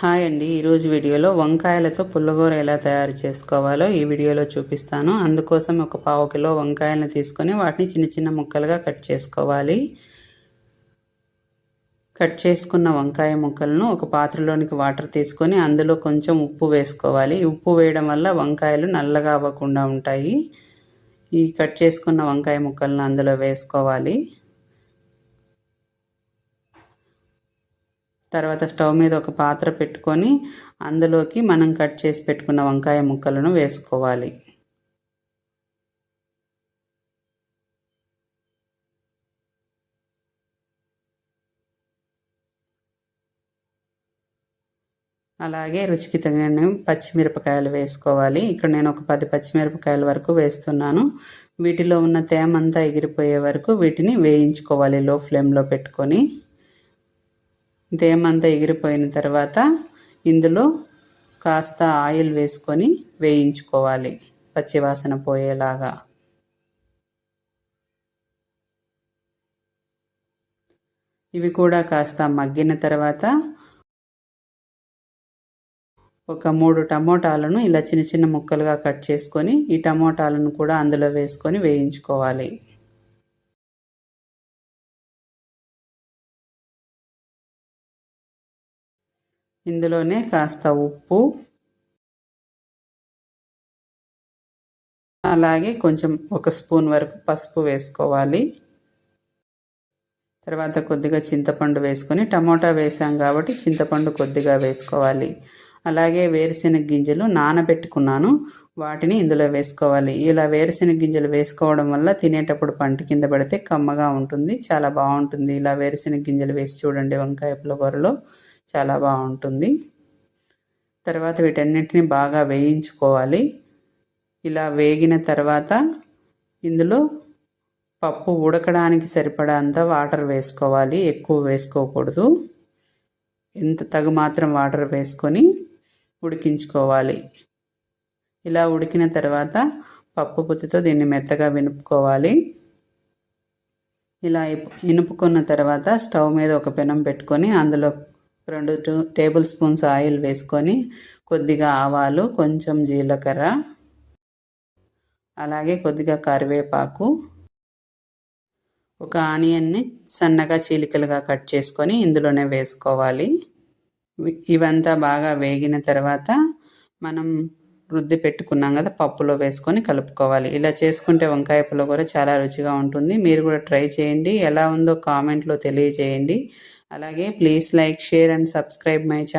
Hi అండి. ఈరోజు వీడియోలో వంకాయలతో పుల్లగూర ఎలా తయారు చేసుకోవాలో ఈ వీడియోలో చూపిస్తాను. అందుకోసం ఒక పావు కిలో వంకాయలను తీసుకొని వాటిని చిన్న చిన్న ముక్కలుగా కట్ చేసుకోవాలి. కట్ చేసుకున్న వంకాయ ముక్కలను ఒక పాత్రలోనికి వాటర్ తీసుకొని అందులో కొంచెం ఉప్పు వేసుకోవాలి. ఉప్పు వేయడం వల్ల వంకాయలు నల్లగా అవ్వకుండా ఉంటాయి. ఈ కట్ చేసుకున్న వంకాయ ముక్కలను అందులో వేసుకోవాలి. తర్వాత స్టవ్ మీద ఒక పాత్ర పెట్టుకొని అందులోకి మనం కట్ చేసి పెట్టుకున్న వంకాయ ముక్కలను వేసుకోవాలి. అలాగే రుచికి తగిన పచ్చిమిరపకాయలు వేసుకోవాలి. ఇక్కడ నేను ఒక పది పచ్చిమిరపకాయల వరకు వేస్తున్నాను. వీటిలో ఉన్న తేమంతా ఎగిరిపోయే వరకు వీటిని వేయించుకోవాలి లో ఫ్లేమ్లో పెట్టుకొని. తేమంతా ఎగిరిపోయిన తర్వాత ఇందులో కాస్త ఆయిల్ వేసుకొని వేయించుకోవాలి పచ్చివాసన పోయేలాగా. ఇవి కూడా కాస్త మగ్గిన తర్వాత ఒక మూడు టమోటాలను ఇలా చిన్న చిన్న ముక్కలుగా కట్ చేసుకొని ఈ టమోటాలను కూడా అందులో వేసుకొని వేయించుకోవాలి. ఇందులోనే కాస్త ఉప్పు అలాగే కొంచెం ఒక స్పూన్ వరకు పసుపు వేసుకోవాలి. తర్వాత కొద్దిగా చింతపండు వేసుకొని టమోటా వేసాం కాబట్టి చింతపండు కొద్దిగా వేసుకోవాలి. అలాగే వేరుశెనగ గింజలు నానబెట్టుకున్నాను వాటిని ఇందులో వేసుకోవాలి. ఇలా వేరుశెనగ గింజలు వేసుకోవడం వల్ల తినేటప్పుడు పంట కింద పడితే కమ్మగా ఉంటుంది చాలా బాగుంటుంది. ఇలా వేరుశెనగ గింజలు వేసి చూడండి వంకాయ పులగూరలో చాలా బాగుంటుంది. తర్వాత వీటన్నిటిని బాగా వేయించుకోవాలి. ఇలా వేగిన తర్వాత ఇందులో పప్పు ఉడకడానికి సరిపడా వాటర్ వేసుకోవాలి. ఎక్కువ వేసుకోకూడదు. ఎంత తగు మాత్రం వాటర్ వేసుకొని ఉడికించుకోవాలి. ఇలా ఉడికిన తర్వాత పప్పు గుత్తితో దీన్ని మెత్తగా వినుపుకోవాలి. ఇలా ఇనుపుకున్న తర్వాత స్టవ్ మీద ఒక పెనం పెట్టుకొని అందులో రెండు టేబుల్ స్పూన్స్ ఆయిల్ వేసుకొని కొద్దిగా ఆవాలు కొంచెం జీలకర్ర అలాగే కొద్దిగా కరివేపాకు ఒక ఆనియన్ని సన్నగా చీలికలుగా కట్ చేసుకొని ఇందులోనే వేసుకోవాలి. ఇవంతా బాగా వేగిన తర్వాత మనం రుద్ది పెట్టుకున్నాం కదా పప్పులో వేసుకొని కలుపుకోవాలి. ఇలా చేసుకుంటే వంకాయ పులిహోర చాలా రుచిగా ఉంటుంది. మీరు కూడా ట్రై చేయండి. ఎలా ఉందో కామెంట్లో తెలియజేయండి. అలాగే please like share and subscribe my channel